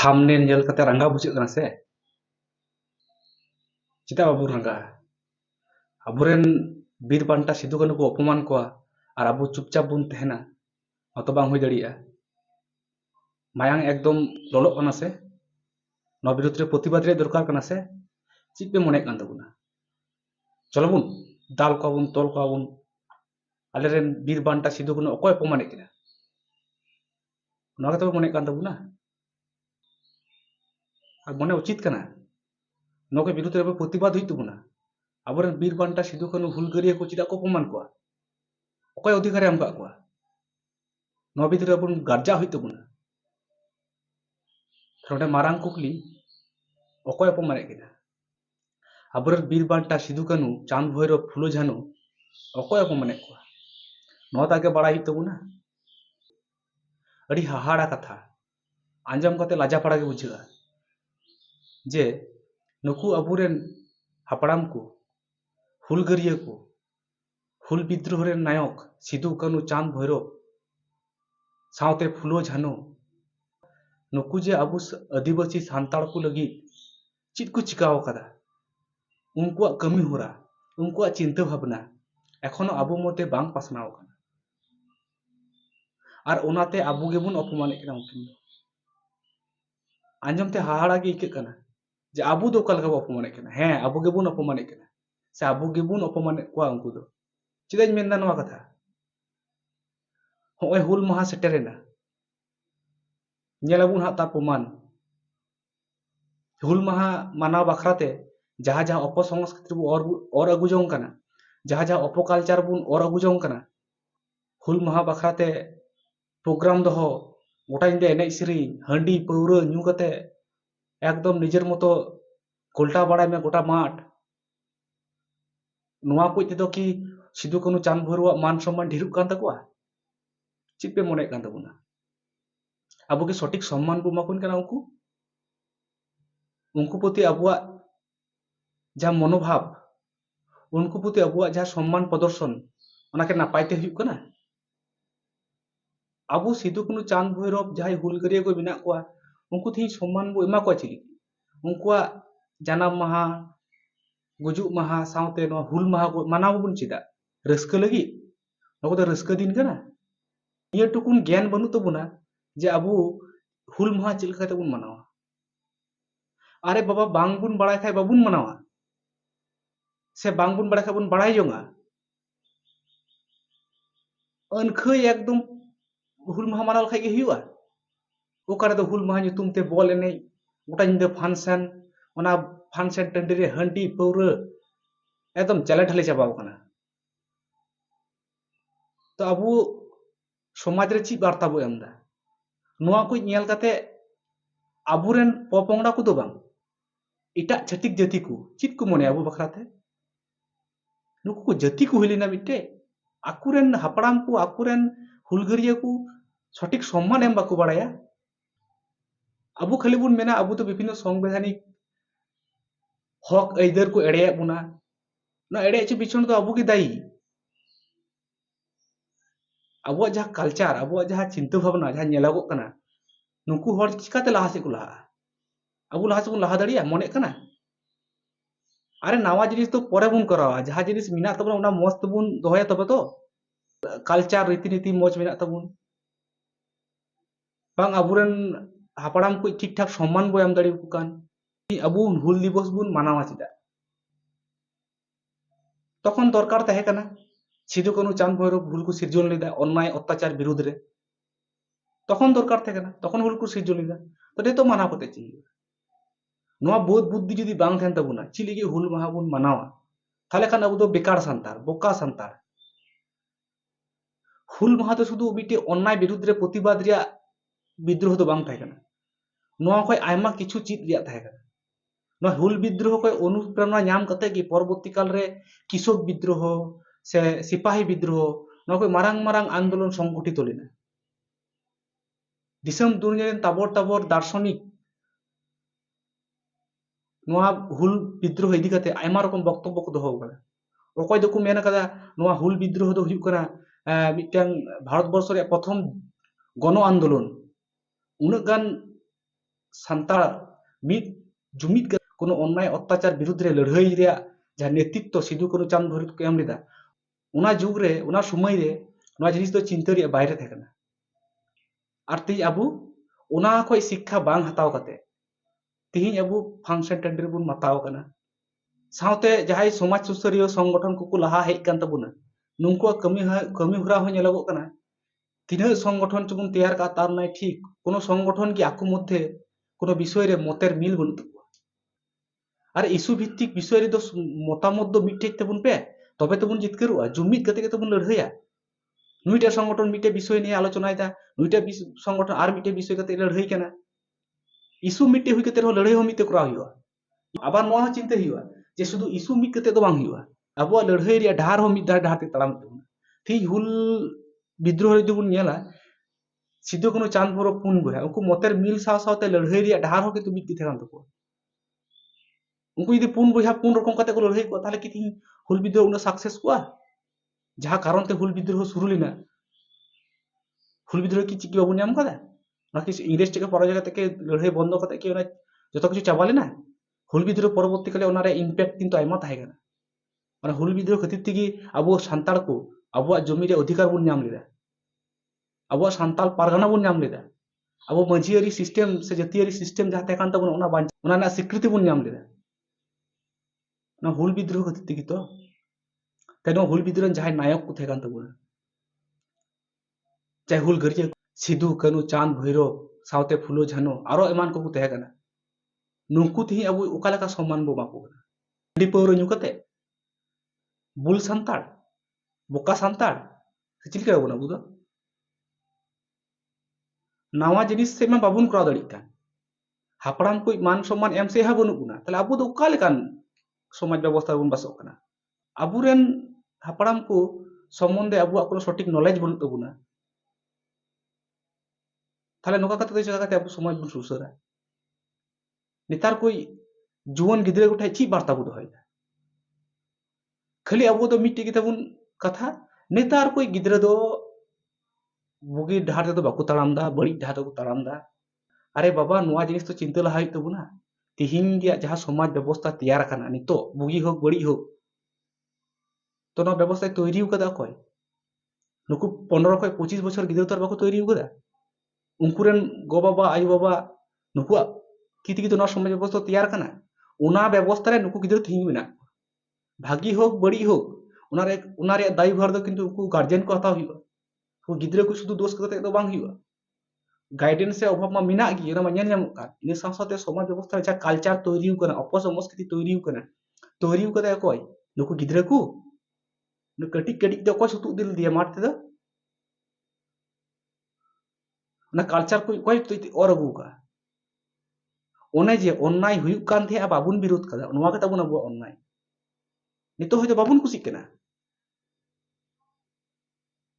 thumbnail jal kata rangga busuk kena se. Cita abu rangga. Abu ren bir panta situ kan ku opuman kuah. Arabu abu cupca bun tehna. Atau bang hui jadi ya. Mayang ekdom lolok kena se. No biru tre poti badre durkar kena se. Cipe monek kanda guna. Cola bun. Dal kuah bun tol kuah bun. Aleren bir panta situ kan ku opuman ekina. No monek kanda guna. আর মনে উচিত কানা? নকে বিরুদ্ধে এবার প্রতিবাদ হইতে না। আবরেন বীর বান্টা সিধু কানু হুলগারিয়া কো চিদা কো অপমান কোয়া অকয় অধিকারে এম কাক কোয়া নয়া ভিতরে আবন গার্জা হইতে না। নডে মারাং কুকলি অকয় অপমানে কিনা আবরেন বীর বান্টা সিধু কানু চাঁদ ভৈরব, ফুলো ঝানু অকয় অপমানে কোয়া নয়া তাকে বাড়াই হইতে না। আড়ি হাহাড়া কথা। আঞ্জাম কাতে লাজা পাড়া গে বুঝা ᱡᱮ ᱱᱩᱠᱩ ᱟᱵᱚᱨᱮᱱ ᱦᱟᱯᱲᱟᱢ ᱠᱚ ᱦᱩᱞᱜᱟᱹᱨᱭᱟᱹ ᱠᱚ ᱦᱩᱞ ᱵᱤᱫᱽᱫᱨᱳᱦᱚ ᱨᱮᱱ ᱱᱟᱭᱚᱠ ᱥᱤᱫᱩ ᱠᱟᱹᱱᱩ ᱪᱟᱸᱫᱽ ᱵᱷᱳᱭᱨᱳᱵ ᱥᱟᱶᱛᱮ ᱯᱷᱩᱞᱳ ᱡᱷᱟᱱᱚ ᱱᱩᱠᱩ ᱡᱮ ᱟᱵᱚ ᱟᱹᱫᱤᱵᱟᱹᱥᱤ ᱥᱟᱱᱛᱟᱲ ᱠᱚ ᱞᱟᱹᱜᱤᱫ ᱪᱮᱫ ᱠᱚ ᱪᱤᱠᱟᱹᱣ ᱟᱠᱟᱫᱟ ᱩᱱᱠᱩᱣᱟᱜ ᱠᱟᱹᱢᱤ ᱦᱚᱨᱟ ᱩᱱᱠᱩᱣᱟᱜ ᱪᱤᱱᱛᱟᱹ ᱵᱷᱟᱵᱱᱟ এখনও ᱟᱵᱚ ᱢᱚᱛᱮ ᱵᱟᱝ ᱯᱟᱥᱱᱟᱣ ᱟᱠᱟᱱᱟ আর ওনাতে আবু গেবুন অপমানিত কেনা উকিল আঞ্জমতে হাহাড়া গে ইকে কানা যে আবু দো কালকা অপমানে কেনা হ্যাঁ আবু গেবুন অপমানে কেনা সে আবু গেবুন অপমানে কোয়া উনকু দো চিদাই মেন্দা নোয়া কথা হই হুল মাহা সেটেরেনা ᱧᱮᱞᱟᱵᱚᱱ ᱦᱟᱸᱜ ᱛᱟ ᱯᱚᱢᱟᱱ ᱦᱩᱞ ᱢᱟᱦᱟ ᱢᱟᱱᱟᱣ ᱵᱟᱠᱷᱨᱟᱛᱮ ᱡᱟᱦᱟᱸ ᱡᱟᱦᱟᱸ ᱚᱯᱚᱥᱚᱝᱥᱠᱨᱤᱛᱤ ᱵᱚ ᱚᱨ ᱟᱹᱜᱩ ᱡᱚᱝ ᱠᱟᱱᱟ ᱡᱟᱦᱟᱸ ᱡᱟᱦᱟᱸ ᱚᱯᱚᱠᱟᱞᱪᱟᱨ ᱵᱚᱱ ᱚᱨ ᱟᱹᱜᱩ ᱡᱚᱝ ᱠᱟᱱᱟ ᱦᱩᱞ ᱢᱟᱦᱟ ᱵᱟᱠᱷᱨᱟᱛᱮ ᱯᱨᱳᱜᱨᱟᱢ ᱫᱚᱦᱚ ᱜᱚᱴᱟ ᱧᱤᱫᱟᱹ ᱮᱱᱮᱡ ᱥᱮᱨᱮᱧ ᱦᱟᱺᱰᱤ ᱯᱟᱹᱣᱨᱟᱹ ᱧᱩ ᱠᱟᱛᱮ ᱮᱠᱫᱚᱢ ᱱᱤᱡᱮᱨ ᱢᱚᱛᱚ ᱜᱷᱳᱞᱴᱟᱣ ᱵᱟᱲᱟᱭ ᱢᱮ ᱜᱚᱴᱟ ᱢᱟᱴᱷ ᱱᱚᱣᱟ ᱠᱚ ᱛᱮᱫᱚ ᱠᱤ ᱥᱤᱫᱩ ᱠᱟᱹᱱᱩ ᱪᱟᱸᱫ ᱵᱷᱳᱭᱨᱳᱣᱟᱜ मान ᱥᱚᱢᱢᱟᱱ ᱰᱷᱮᱨᱚᱜ ᱠᱟᱱ ᱛᱟᱠᱚᱣᱟ ᱪᱮᱫ ᱯᱮ ᱢᱚᱱᱮᱭᱮᱫ ᱠᱟᱱ ᱛᱟᱵᱚᱱᱟ ᱟᱵᱚ ᱠᱤ ᱥᱚᱴᱷᱤᱠ ᱥᱚᱢᱢᱟᱱ ᱵᱚ ᱮᱢᱟ ᱠᱚ ᱠᱟᱱᱟ ᱩᱱᱠᱩ ᱩᱱᱠᱩ ᱯᱨᱚᱛᱤ ᱟᱵᱚᱣᱟᱜ যা মনোভাব উনকু প্রতি আবুয়া যা সম্মান প্রদর্শন ওনাকে নাপাইতে হুᱭᱩᱜ ᱠᱟᱱᱟ ᱟᱵᱚ ᱥᱤᱫᱩ ᱠᱟᱹᱱᱩ ᱪᱟᱸᱫ ᱵᱷᱳᱭᱨᱚᱵ ᱡᱟᱦᱟᱸᱭ ᱦᱩᱞᱜᱟᱹᱨᱤᱭᱟᱹ ᱠᱚ ᱢᱮᱱᱟᱜ ᱠᱚᱣᱟ उनको थी सम्मान बो एमा को चिली उनकुआ जाना महा गुजु महा साउते नो हुल महा को मनाव बुन चिदा रस्क लगी नको तो रस्क दिन गना ये टुकुन ज्ञान बनु तो बुना जे अबु हुल महा चिल खाते बुन मनावा अरे बाबा बांग बुन बड़ा खाए बाबुन मनावा से बांग बुन बड़ा खाए बुन बड़ा जोंगा अनखे एकदम हुल महा मनाल खाए के हुआ ᱚᱠᱟᱨᱮ ᱫᱚ ᱦᱩᱞ ᱢᱟᱦᱟ ᱧᱩᱛᱩᱢ ᱛᱮ ᱵᱚᱞ ᱮᱱᱮᱡ গোটা ᱧᱤᱫᱟᱹ ᱯᱷᱟᱱᱥᱮᱱ ᱚᱱᱟ ᱯᱷᱟᱱᱥᱮᱱ ᱴᱟᱺᱰᱤ ᱨᱮ ᱦᱟᱺᱰᱤ ᱯᱟᱹᱣᱨᱟᱹ একদম ᱪᱟᱞᱮ ঢালে চাবাও ᱠᱟᱱᱟ তো আবু সমাজ রে চি বার্তা বো এমদা নোয়া কো ᱧᱮᱞ ᱠᱟᱛᱮ আবুরেন পপংড়া কো দো বাং এটাক ছাতিক জাতি কো চিত কো মনে আবু বাখরাতে নুকু কো জাতি কো হইলিনা মিটে আকুরেন হাপড়াম কো আকুরেন হুলগারিয়া কো সঠিক সম্মান এম বাকো বাড়ায়া अब खाली मेना, अब तो विभिन्न संवैधानिक हक आईदार को एड़े बोना। एड़े चो पिछन तो अब दायी अब कलचार, अब चिंता भावना जहाँ नुकू चिकाते लहा को लहा अब लहा से लहा दाड़ा मन अरे नवा जिनिस तो पर बन करावा। जहाँ जिनिस मेना तब मज तब दया तब तो कलचार रीति नीति मज मे अब মিনা আবুরেন হাপড়াম কো ঠিকঠাক সম্মান বো এম দাড়ি কান আবু হুল দিবস বুন মানাওয়া চিদা তখন দরকার তাহে কানা। সিধু কানু চাঁদ ভৈরব হুল কো সিরজন লেদা অন্যায় অত্যাচার বিরোধ রে তখন দরকার থাকে না তখন হুল কো সিরজন লেদা তো তে মানাও করতে চাই। নোয়া বোধ বুদ্ধি যদি বাং থাকেন তাবুনা চিলি গে হুল মাহা বুন মানাওয়া তাহলে খান আবু তো বেকার সান্তার, বোকা সান্তার। হুল মাহা তো শুধু মিটে অন্যায় বিরুদ্ধ প্রতিবাদ রিয়া বিদ্রোহ তো বাং থাকে না ᱱᱚᱣᱟ ᱠᱷᱚᱡ ᱟᱭᱢᱟ ᱠᱤᱪᱷᱩ ᱪᱮᱫ ᱨᱮᱭᱟᱜ ᱛᱟᱦᱮᱸ ᱠᱟᱱᱟ ᱱᱚᱣᱟ ᱦᱩᱞ ᱵᱤᱫᱽᱫᱨᱳᱦᱚ ᱠᱷᱚᱡ ᱚᱱᱩᱯᱨᱮᱨᱚᱱᱟ ᱧᱟᱢ ᱠᱟᱛᱮ ᱜᱮ ᱯᱚᱨᱚᱵᱚᱨᱛᱤ ᱠᱟᱞ ᱨᱮ ᱠᱤᱥᱚᱠ ᱵᱤᱫᱽᱫᱨᱳᱦᱚ ᱥᱮ ᱥᱤᱯᱟᱦᱤ ᱵᱤᱫᱽᱫᱨᱳᱦᱚ ᱱᱚᱣᱟ ᱠᱷᱚᱡ ᱢᱟᱨᱟᱝ ᱢᱟᱨᱟᱝ ᱟᱱᱫᱳᱞᱚᱱ ᱥᱚᱝᱜᱚᱴᱷᱤᱛ ᱞᱮᱱᱟ ᱫᱤᱥᱚᱢ ᱫᱩᱱᱤᱭᱟᱹ ᱨᱮᱱ ᱛᱟᱵᱚᱨ ᱛᱟᱵᱚᱨ ᱫᱟᱨᱥᱚᱱᱤᱠ ᱱᱚᱣᱟ ᱦᱩᱞ ᱵᱤᱫᱽᱫᱨᱳᱦᱚ ᱤᱫᱤ ᱠᱟᱛᱮ ᱟᱭᱢᱟ ᱨᱚᱠᱚᱢ ᱵᱚᱠᱛᱚᱵᱚ ᱠᱚ ᱫᱚᱦᱚ ᱟᱠᱟᱫᱟ ᱚᱠᱚᱭ ᱫᱚᱠᱚ ᱢᱮᱱ ᱟᱠᱟᱫᱟ ᱱᱚᱣᱟ ᱦᱩᱞ ᱵᱤᱫᱽᱫᱨᱳᱦᱚ ᱫᱚ ᱦᱩᱭᱩᱜ ᱠᱟᱱᱟ ᱢᱤᱫᱴᱟᱝ ᱵᱷᱟᱨᱚᱛᱵᱚᱨᱥᱚ ᱨᱮᱭᱟᱜ ᱯᱨᱚᱛᱷᱚᱢ ᱜᱚᱱᱚ ᱟᱱᱫᱳᱞᱚᱱ ᱩᱱᱟᱹᱜ ᱜᱟᱱ সান্তাল ᱢᱤᱫ ᱡᱩᱢᱤᱫ কোনো অন্যায় অত্যাচার বিরুদ্ধে লড়াই রেয়া যা নেতৃত্ব সিধু কানু চাঁদ ধরি কো এম লেদা ওনা যুগ রে ওনা সময় রে নোয়া জিনিস দো চিন্তা রে বাইরে থাকেনা আর তেই আবু, ওনা খয় শিক্ষা বাং হাতাও কাতে। তেই আবু ফাংশন টেন্ডার বুন মাতাও কানা। সাথে যাহাই সমাজ সুসরিয় সংগঠন কো লাহা হেক কান তাবুনা নুনকো কামি কামি হুরা হয় নেলাগো কানা। তিনা সংগঠন চুবুন তৈয়ার কা তার নাই ঠিক। কোন সংগঠন কি আকু মধ্যে কোনো বিষয়ের মতের মিল বলুন আর ইস্যু ভিত্তিক বিষয়ের তো মতামত দো মিটটেজ তেবুন পে তবে তেমন জিতকারুয়া জুম্মিত গাতে তেমন লড়াইয়া নুইটা সংগঠন মিটে বিষয় নিয়ে আলোচনায় দা নুইটা সংগঠন আর মিটে বিষয় গাতে লড়াই কেন। ইস্যু মিটে হুই কাতে লড়াই হো মিটে করা হুইয়া আবার নয়া চিন্তা হুইয়া যে শুধু ইস্যু মিট গাতে তো বাং হুইয়া আবুয়া লড়াই রিয়া ঢার হো মিট ঢার ঢার তে তাড়াম তেবুন ঠিক হুল বিদ্রোহ যদি বুন নেলা ᱥᱤᱫᱩ ᱠᱟᱹᱱᱩ ᱪᱟᱸᱫᱽ ᱵᱷᱳᱨᱳ ᱯᱩᱱ ᱵᱚᱭᱦᱟ ᱩᱱᱠᱩ ᱢᱚᱛᱮᱨ ᱢᱤᱞ ᱥᱟᱶ ᱥᱟᱶᱛᱮ ᱞᱟᱹᱲᱦᱟᱹᱭ ᱨᱮᱭᱟᱜ ᱰᱟᱦᱟᱨ ᱦᱚᱸ ᱠᱤᱱᱛᱩ ᱢᱤᱫ ᱜᱮ ᱛᱟᱦᱮᱸ ᱠᱟᱱ ᱛᱟᱠᱚᱣᱟ ᱩᱱᱠᱩ ᱡᱩᱫᱤ ᱯᱩᱱ ᱵᱚᱭᱦᱟ ᱯᱩᱱ ᱨᱚᱠᱚᱢ ᱠᱟᱛᱮ ᱠᱚ ᱞᱟᱹᱲᱦᱟᱹᱭ ᱠᱚᱜᱼᱟ ᱛᱟᱦᱞᱮ ᱠᱤ ᱛᱤᱦᱤᱧ ᱦᱩᱞ ᱵᱤদ্ᱨᱳᱦ ᱩᱱᱟᱹᱜ ᱥᱟᱠᱥᱮᱥ ᱠᱚᱜᱼᱟ ᱡᱟᱦᱟᱸ ᱠᱟᱨᱚᱱ ᱛᱮ ᱦᱩᱞ ᱵᱤদ্ᱨᱳᱦ ᱥᱩᱨᱩ ᱞᱮᱱᱟ ᱦᱩᱞ ᱵᱤদ্ᱨᱳᱦ কি ᱪᱤᱠᱤ ᱵᱟᱵᱚᱱ ᱧᱟᱢ ᱠᱟᱫᱟ ᱚᱱᱟ কি ইংরেজ ᱴᱷᱮᱱ ᱯরাজয় ᱞᱟᱹᱲᱦᱟᱹᱭ ᱵᱚᱱᱫᱚ লড়াই বন্ধ ᱚᱱᱟ ᱡᱚᱛᱚ ᱠᱤᱪᱷᱩ ᱪᱟᱵᱟ ᱞᱮᱱᱟ ᱦᱩᱞ লেনা ᱯᱚᱨᱚᱵᱚᱨᱛᱤ ᱠᱟᱞᱮ ᱚᱱᱟ ওনারে ইমপ্যাক্ট ᱠᱤᱱᱛᱩ ᱟᱭᱢᱟ ᱛᱟᱦᱮᱸ ᱠᱟᱱᱟ ᱚᱱᱟ ᱦᱩᱞ বিদ্রোহ ᱠᱷᱟᱹᱛᱤᱨ ᱛᱮᱜᱮ ᱟᱵᱚ ᱥᱟᱱᱛᱟᱲ ᱠᱚ ᱟᱵᱚᱣᱟᱜ ᱡᱚᱢᱤ রে ᱚᱫᱷᱤᱠᱟᱨ ᱵᱚᱱ ᱧᱟᱢ ᱞᱮᱫᱟ ᱟᱵᱚᱣᱟᱜ ᱥᱟᱱᱛᱟᱞ ᱯᱟᱨᱜᱟᱱᱟ ᱵᱚᱱ ᱧᱟᱢ ᱞᱮᱫᱟ ᱟᱵᱚ ᱢᱟᱺᱡᱷᱤ ᱟᱹᱨᱤ ᱥᱤᱥᱴᱮᱢ ᱥᱮ ᱡᱟᱹᱛᱤᱭᱟᱹᱨᱤ ᱥᱤᱥᱴᱮᱢ ᱡᱟᱦᱟᱸ ᱛᱟᱦᱮᱸ ᱠᱟᱱ ᱛᱟᱵᱚᱱᱟ ᱚᱱᱟ ᱵᱟᱧ ᱚᱱᱟ ᱨᱮᱱᱟᱜ ᱥᱤᱠᱨᱤᱛᱤ ᱵᱚᱱ ᱧᱟᱢ ᱞᱮᱫᱟ ᱚᱱᱟ ᱦᱩᱞ ᱵᱤᱫᱽᱫᱨᱳᱦᱚ ᱠᱷᱟᱹᱛᱤᱨ ᱛᱮᱜᱮ ᱛᱚ ᱛᱟᱭ ᱱᱚᱣᱟ ᱦᱩᱞ ᱵᱤᱫᱽᱨᱳᱦᱚ ᱨᱮᱱ ᱡᱟᱦᱟᱸᱭ ᱱᱟᱭᱚᱠ ᱠᱚ ᱛᱟᱦᱮᱸ ᱠᱟᱱ ᱛᱟᱵᱚᱱᱟ ᱪᱟᱦᱮ ᱦᱩᱞ ᱜᱟᱹᱨᱡᱟᱹ ᱥᱤᱫᱷᱩ ᱠᱟᱹᱱᱩ ᱪᱟᱸᱫ ᱵᱷᱳᱭᱨᱳᱵ साथ फुलो झनो और एमान को नुकू तेज अब अका सम्मान बो बाको हंडी पावर बुल सानतार बोका सानतार चिल्का अब ᱱᱟᱣᱟ ᱡᱤᱱᱤᱥ ᱥᱮᱫ ᱢᱟ ᱵᱟᱵᱚᱱ ᱠᱚᱨᱟᱣ ᱫᱟᱲᱮᱭᱟᱜ ᱠᱟᱱ ᱦᱟᱯᱲᱟᱢ ᱠᱚ ᱢᱟᱱ ᱥᱚᱢᱢᱟᱱ ᱮᱢ ᱥᱮᱦᱟ ᱵᱟᱹᱱᱩᱜ ᱵᱚᱱᱟ ᱛᱟᱦᱞᱮ ᱟᱵᱚ ᱫᱚ ᱚᱠᱟ ᱞᱮᱠᱟᱱ ᱥᱚᱢᱟᱡᱽ ᱵᱮᱵᱚᱥᱛᱷᱟ ᱨᱮᱵᱚᱱ ᱵᱟᱥᱚᱜ ᱠᱟᱱᱟ ᱟᱵᱚᱨᱮᱱ ᱦᱟᱯᱲᱟম ᱠᱚ সম্বন্ধে আবুয়া কোনো সঠিক নলেজ বলুন তো বুনা তাহলে নোকা কাতে তো জায়গা কাতে আবু সমাজ বন সুসরা নেতার কই জুয়ান গিদরে উঠাই চি বার্তা বুদ হয় খালি আবু তো মিটে গিতা বুন কথা নেতার কই গিদরে দো ᱵᱩᱜᱤ ᱰᱟᱦᱟᱨ ᱛᱮᱫᱚ ᱵᱟᱠᱚ ᱛᱟᱲᱟᱢ ᱫᱟ ᱵᱟᱹᱲᱤᱡ ᱰᱟᱦᱟᱨ ᱛᱮᱠᱚ ᱛᱟᱲᱟᱢ ᱫᱟ ᱟᱨᱮ ᱵᱟᱵᱟ ᱱᱚᱣᱟ ᱡᱤᱱᱤᱥ ᱫᱚ ᱪᱤᱱᱛᱟᱹ ᱞᱟᱦᱟ ᱦᱩᱭᱩᱜ ᱛᱟᱵᱚᱱᱟ ᱛᱤᱦᱤᱧ ᱨᱮᱭᱟᱜ ᱡᱟᱦᱟᱸ ᱥᱚᱢᱟᱡᱽ ᱵᱮᱵᱚᱥᱛᱷᱟ ᱛᱮᱭᱟᱨ ᱟᱠᱟᱱᱟ ᱱᱤᱛᱚᱜ ᱵᱩᱜᱤ ᱦᱳᱠ ᱵᱟᱹᱲᱤᱡ ᱦᱳᱠ ᱛᱚ ᱱᱚᱣᱟ ᱵᱮᱵᱚᱥᱛᱷᱟᱭ ᱛᱳᱭᱨᱤ ᱟᱠᱟᱫᱟ ᱚᱠᱚᱭ ᱱᱩᱠᱩ ᱯᱚᱱᱨᱚ ᱠᱷᱚᱱ ᱯᱚᱸচিশ ᱵᱚᱪᱷᱚᱨ ᱜᱤᱫᱽᱨᱟᱹ ᱛᱚ ᱟᱨ ᱵᱟᱠᱚ ᱛᱳᱭᱨᱤ ᱟᱠᱟᱫᱟ ᱩᱱᱠᱩ ᱨᱮᱱ ᱜᱚ ᱵᱟᱵᱟ ᱟᱭᱳ ᱵᱟᱵᱟ ᱱᱩᱠᱩᱣᱟᱜ ᱛᱤ ᱛᱮᱜᱮ ᱛᱚ ᱱᱚᱣᱟ ᱥᱚᱢᱟᱡᱽ ᱵᱮᱵᱚᱥᱛᱷᱟ ᱛᱮᱭᱟᱨ ᱟᱠᱟᱱᱟ ᱚᱱᱟ ᱵᱮᱵᱚᱥᱛᱷᱟ ᱨᱮ ᱱᱩᱠᱩ ᱜᱤᱫᱽᱨᱟᱹ ᱛᱤᱦᱤᱧ ᱢᱮᱱᱟᱜ ᱠᱚᱣᱟ ᱵᱷᱟᱜᱤ ᱦᱳᱠ ᱵᱟᱹᱲᱤᱡ ᱦᱳᱠ ᱚᱱᱟ ᱨᱮ ᱚᱱᱟ ᱨᱮᱭᱟᱜ ᱫᱟᱭᱤ ᱵᱷᱟᱨ ᱫᱚ ᱠᱤᱱᱛᱩ ᱩᱱᱠᱩ ᱜᱟᱨᱡᱮᱱ ᱠᱚ ᱦᱟᱛᱟᱣ ᱦᱩᱭᱩᱜᱼᱟ ᱜᱤᱫᱽᱨᱟᱹ ᱠᱚ ᱥᱩᱫᱷᱩ ᱫᱳᱥ गाइडेंस से अभाव में मेना ना इन साथ समाज व्यवस्था जहाँ कल्चर तैयारी करना अप संस्कृति तैयारी करना तैयारी करदा कोई नुकु गिदरे को नु कटिक कटिक कोई दिल दिया मारते दा ना कल्चर को कोई तो और अगुका ओने जे अन्याय हुयुक बाबुन विरोध करदा नुवा कता बुन अबो अन्याय नितो तो बाबुन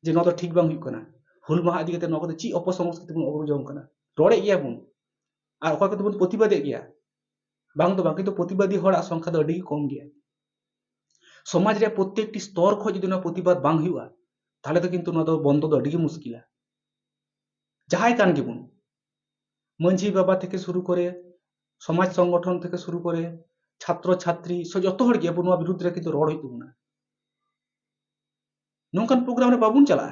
ᱡᱮ ᱱᱚᱣᱟ ᱫᱚ ᱴᱷᱤᱠ ᱵᱟᱝ ᱦᱩᱭᱩᱜ ᱠᱟᱱᱟ ᱦᱩᱞ ᱢᱟᱦᱟ ᱤᱫᱤ ᱠᱟᱛᱮ ᱱᱚᱣᱟ ᱠᱚᱫᱚ ᱪᱮᱫ ᱚᱯᱚᱥᱚᱝᱥᱠᱨᱤᱛᱤ ᱵᱚᱱ ᱚᱨᱡᱚ ᱡᱚᱝ ᱠᱟᱱᱟ ᱨᱚᱲᱮᱫ ᱜᱮᱭᱟ ᱵᱚᱱ ᱟᱨ ᱚᱠᱚᱭ ᱠᱚᱫᱚ ᱵᱚᱱ ᱯᱨᱚᱛᱤᱵᱟᱫᱮᱫ ᱜᱮᱭᱟ ᱵᱟᱝ ᱫᱚ ᱵᱟᱝ ᱠᱤᱱᱛᱩ ᱯᱨᱚᱛᱤᱵᱟᱫᱤ ᱦᱚᱲᱟᱜ ᱥᱚᱝᱠᱷᱟ ᱫᱚ ᱟᱹᱰᱤ ᱠᱚᱢ ᱜᱮᱭᱟ ᱥᱚᱢᱟᱡᱽ ᱨᱮᱭᱟᱜ ᱯᱨᱚᱛᱮᱠᱴᱤ স্তর ᱠᱷᱚᱱ ᱡᱩᱫᱤ ᱱᱚᱣᱟ ᱯᱨᱚᱛᱤবাদ ᱵᱟᱝ ᱦᱩᱭᱩᱜᱼᱟ ᱛᱟᱦᱚᱞᱮ ᱫᱚ ᱠᱤᱱᱛᱩ ᱱᱚᱣᱟ ᱫᱚ ᱵᱚᱱᱫᱚ ᱫᱚ ᱟᱹᱰᱤ ᱜᱮ ᱢᱩᱥᱠᱤᱞᱟ ᱡᱟᱦᱟᱸᱭ ᱠᱟᱱ ᱜᱮᱵᱚᱱ ᱢᱟᱺᱡᱷᱤ ᱵᱟᱵᱟ থেকে শুরু করে সমাজ সংগঠন থেকে শুরু করে ছাত্র ছাত্রী যত হর গিয়ে ᱟᱵᱚ ᱱᱚᱣᱟ বিরুদ্ধ ᱨᱮ কিন্তু ᱨᱚᱲ ᱦᱩᱭᱩᱜ ᱛᱟᱵᱚᱱᱟ नौकान प्रोग्राम बाबन चला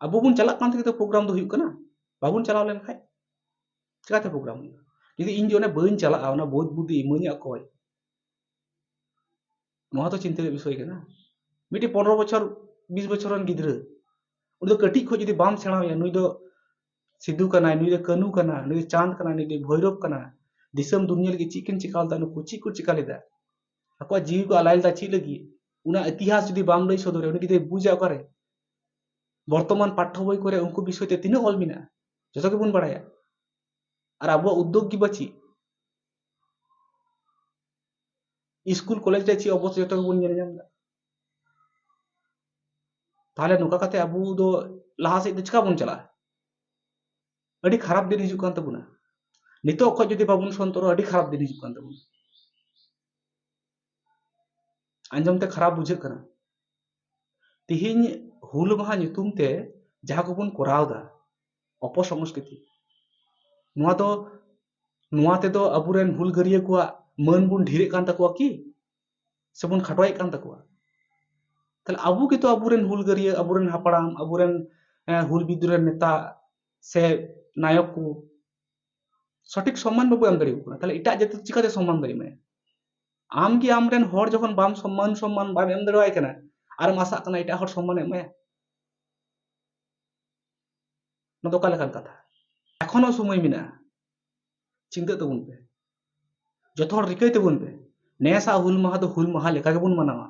बाबन चलान प्रोग्राम बाबन चलाव लेन चिकाते प्रोग्राम जो इन जो बन चला बोध बुद्धि इमें अकय ना तो चिंतर विषय का मिट्टी पंद्रह बचर बीस बचर गुड तो कटी खुद बम सेड़ावे नई तो सिद्धू का नई तो कानू का नई तो चाँद का नई तो भैरव का दिसम दुनिया चिकन चिकाता चिका लेकिन जीवी को आलायलता चीज़ लगे। ᱚᱱᱟ ᱤᱛᱤᱦᱟᱥ ᱡᱩᱫᱤ ᱵᱟᱢ ᱞᱟᱹᱭ ᱥᱚᱫᱚᱨᱟ ᱩᱱᱤ ᱡᱩᱫᱤ ᱵᱩᱡᱟ ᱚᱠᱟᱨᱮ ᱵᱚᱨᱛᱚᱢᱟᱱ ᱯᱟᱴᱷᱚ ᱵᱳᱭ ᱠᱚᱨᱮ ᱩᱱᱠᱩ ᱵᱤᱥᱚᱭ ᱛᱮ ᱛᱤᱱᱟᱹᱜ ᱚᱞ ᱢᱮᱱᱟᱜᱼᱟ ᱡᱚᱛᱚ ᱜᱮᱵᱚᱱ ᱵᱟᱲᱟᱭᱟ আর আবহাওয়া উদ্যোগ কি বাঁচি স্কুল কলেজ রে অবস্থা যত বন নেল জামদা তাহলে নুকা কাতে আবু দো লাহা সে চিকা বন চালা আডি খারাপ দিন হিজুক কান তাবুনা নিতো অকয় যদি বাবুন সন্তর আডি খারাপ দিন হিজুক কান তাবুনা ᱟᱸᱡᱚᱢ ᱛᱮ ᱠᱷᱟᱨᱟᱯ ᱵᱩᱡᱷᱟᱹᱜ ᱠᱟᱱᱟ ᱛᱤᱦᱤᱧ ᱦᱩᱞ ᱢᱟᱦᱟ ᱧᱩᱛᱩᱢ ᱛᱮ ᱡᱟᱦᱟᱸ ᱠᱚᱵᱚᱱ ᱠᱚᱨᱟᱣᱫᱟ ᱚᱯᱚᱥᱚᱝᱥᱠᱨᱤᱛᱤ ᱱᱚᱣᱟ ᱫᱚ ᱱᱚᱣᱟ ᱛᱮᱫᱚ ᱟᱵᱚᱨᱮᱱ ᱦᱩᱞᱜᱟᱹᱨᱤᱭᱟᱹ ᱠᱚᱣᱟᱜ ᱢᱟᱹᱱ ᱵᱚᱱ ᱰᱷᱮᱨᱮᱜ ᱠᱟᱱ ᱛᱟᱠᱚᱣᱟ ᱠᱤ ᱥᱮᱵᱚᱱ ᱠᱷᱟᱴᱚᱭᱮᱫ ᱠᱟᱱ ᱛᱟᱠᱚᱣᱟ ᱛᱟᱦᱞᱮ ᱟᱵᱚ ᱜᱮᱛᱚ ᱟᱵᱚᱨᱮᱱ ᱦᱩᱞᱜᱟᱹᱨᱤᱭᱟᱹ ᱟᱵᱚᱨᱮᱱ ᱦᱟᱯᱲᱟᱢ ᱟᱵᱚᱨᱮᱱ ᱦᱩᱞ ᱵᱤᱫᱽᱨᱳᱦ ᱨᱮᱱ ᱱᱮᱛᱟ ᱥᱮ ᱱᱟᱭᱚᱠ ᱠᱚ ᱥᱚᱴᱷᱤᱠ ᱥᱚᱢᱢᱟᱱ ᱵᱟᱵᱚ ᱮᱢ ᱫᱟᱲᱮᱭᱟᱠᱚ ᱠᱟᱱᱟ ᱛᱟᱦᱞᱮ ᱮᱴᱟᱜ ᱡᱟᱹᱛᱤ ᱪᱤᱠᱟᱹᱛᱮ ᱥᱚᱢᱢᱟᱱ ᱫᱟᱲᱮ ᱮᱢᱟᱭᱟ আম কি আমরেন হর যখন বাম সম্মান সম্মান বাম এম দাঁড়িয়ে কেনা আর মাসা কানা এটা হর সম্মান এমায়া ᱱᱚᱣᱟ ᱫᱚ ᱚᱠᱟ ᱞᱮᱠᱟᱱ ᱠᱟᱛᱷᱟ ᱮᱠᱷᱚᱱᱳ ᱥᱚᱢᱚᱭ ᱢᱮᱱᱟᱜᱼᱟ ᱪᱤᱱᱛᱟᱹᱜ ᱛᱟᱵᱚᱱ ᱯᱮ ᱡᱚᱛᱚ ᱦᱚᱲ ᱨᱤᱠᱟᱹᱭ ᱛᱟᱵᱚᱱ ᱯᱮ ᱱᱮᱥᱟᱜ ᱦᱩᱞ ᱢᱟᱦᱟ ᱫᱚ ᱦᱩᱞ ᱢᱟᱦᱟ ᱞᱮᱠᱟ ᱜᱮᱵᱚᱱ ᱢᱟᱱᱟᱣᱟ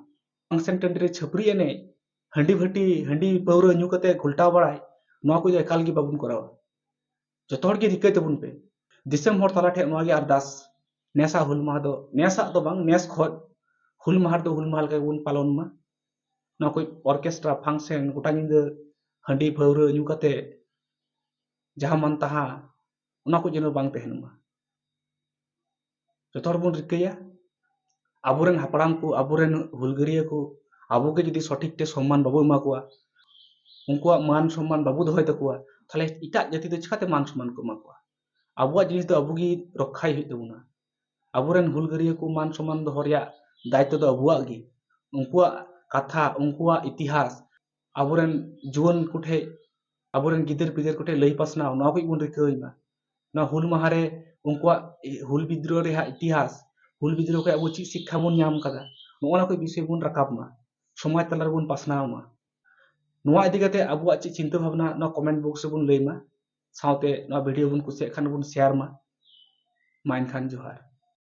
ᱯᱷᱟᱝᱥᱮᱱ ᱴᱟᱺᱰᱤ ᱨᱮ ᱪᱷᱟᱹᱯᱨᱤ ᱮᱱᱮᱡ ᱦᱟᱺᱰᱤ ᱵᱷᱟᱹᱴᱤ ᱦᱟᱺᱰᱤ ᱯᱟᱹᱣᱨᱟᱹ ᱧᱩ ᱠᱟᱛᱮ ᱜᱷᱚᱞᱴᱟᱣ ᱵᱟᱲᱟᱭ ᱱᱚᱣᱟ ᱠᱚᱫᱚ ᱮᱠᱟᱞ ᱜᱮ ᱵᱟᱵᱚᱱ ᱠᱚᱨᱟᱣᱟ ᱡᱚᱛᱚ ᱦᱚᱲ ᱜᱮ ᱨᱤᱠᱟᱹᱭ ᱛᱟᱵᱚᱱ ᱯᱮ ᱫᱤᱥᱚᱢ ᱦᱚᱲ ᱛᱟᱞᱟ ᱴᱷᱮᱱ ᱱᱚᱣᱟ ᱜᱮ ᱟᱨᱫᱟᱥ nesa hulma do nesa to bang nes khot hulma do hulma ka gun palon ma na koi orchestra function gutani de handi phawra nyu kate jaha man taha ona ko jeno bang tehnu ma jotor bun rikya aburen haparang ko aburen hulgriya ko abu ke jodi sotik somman babu ma ko unkuwa man somman babu dhoy ta ko tale ita jati de chikate man somman ko ma ko abuwa jinis do abugi rokkhai hoy tebuna ᱟᱵᱚᱨᱮᱱ ᱦᱩᱞᱜᱟᱹᱨᱭᱟᱹ ᱠᱚ ᱢᱟᱱ ᱥᱚᱢᱟᱱ ᱫᱚᱦᱚ ᱨᱮᱭᱟᱜ ᱫᱟᱭᱤᱛᱛᱚ ᱫᱚ ᱟᱵᱚᱣᱟᱜ ᱜᱮ ᱩᱱᱠᱩᱣᱟᱜ ᱠᱟᱛᱷᱟ ᱩᱱᱠᱩᱣᱟᱜ ᱤᱛᱤᱦᱟᱥ ᱟᱵᱚᱨᱮᱱ ᱡᱩᱣᱟᱹᱱ ᱠᱚᱴᱷᱮᱡ ᱟᱵᱚᱨᱮᱱ ᱜᱤᱫᱟᱹᱨ ᱯᱤᱫᱟᱹᱨ ᱠᱚᱴᱷᱮᱡ ᱞᱟᱹᱭ ᱯᱟᱥᱱᱟᱣ ᱱᱚᱣᱟ ᱠᱚ ᱵᱚᱱ ᱨᱤᱠᱟᱹᱭ ᱢᱟ ᱱᱚᱣᱟ ᱦᱩᱞ ᱢᱟᱦᱟ ᱨᱮ ᱩᱱᱠᱩᱣᱟᱜ ᱦᱩᱞ ᱵᱤᱫᱽᱨᱳᱦ ᱨᱮᱭᱟᱜ ᱤᱛᱤᱦᱟᱥ ᱦᱩᱞ ᱵᱤᱫᱽᱨᱳᱦ ᱠᱷᱚᱡ ᱟᱵᱚ ᱪᱮᱫ ᱥᱤᱠᱠᱷᱟ ᱵᱚᱱ ᱧᱟᱢ ᱠᱟᱫᱟ ᱱᱚᱜᱼᱚ ᱱᱚᱣᱟ ᱠᱚ ᱵᱤᱥᱚᱭ ᱵᱚᱱ ᱨᱟᱠᱟᱵ ᱢᱟ ᱥᱚᱢᱟᱡᱽ ᱛᱟᱞᱟ ᱨᱮᱵᱚᱱ ᱯᱟᱥᱱᱟᱣ ᱢᱟ ᱱᱚᱣᱟ ᱤᱫᱤ ᱠᱟᱛᱮ ᱟᱵᱚᱣᱟᱜ ᱪᱮᱫ ᱪᱤᱱᱛᱟᱹ ᱵᱷᱟᱵᱱᱟ ᱱᱚᱣᱟ ᱠᱚᱢᱮᱱᱴ ᱵᱚᱠᱥ ᱨᱮᱵᱚᱱ ᱞᱟᱹᱭ ᱢᱟ ᱥᱟᱶᱛᱮ ᱱᱚᱣᱟ ᱵᱷᱤᱰᱤᱭᱳ ᱵᱚᱱ ᱠᱩᱥᱤᱭᱟᱜ ᱠᱷᱟᱱ ᱵᱚᱱ ᱥᱮᱭᱟᱨ ᱢᱟ ᱢᱟ ᱮᱱᱠᱷᱟᱱ ᱡᱚᱦᱟᱨ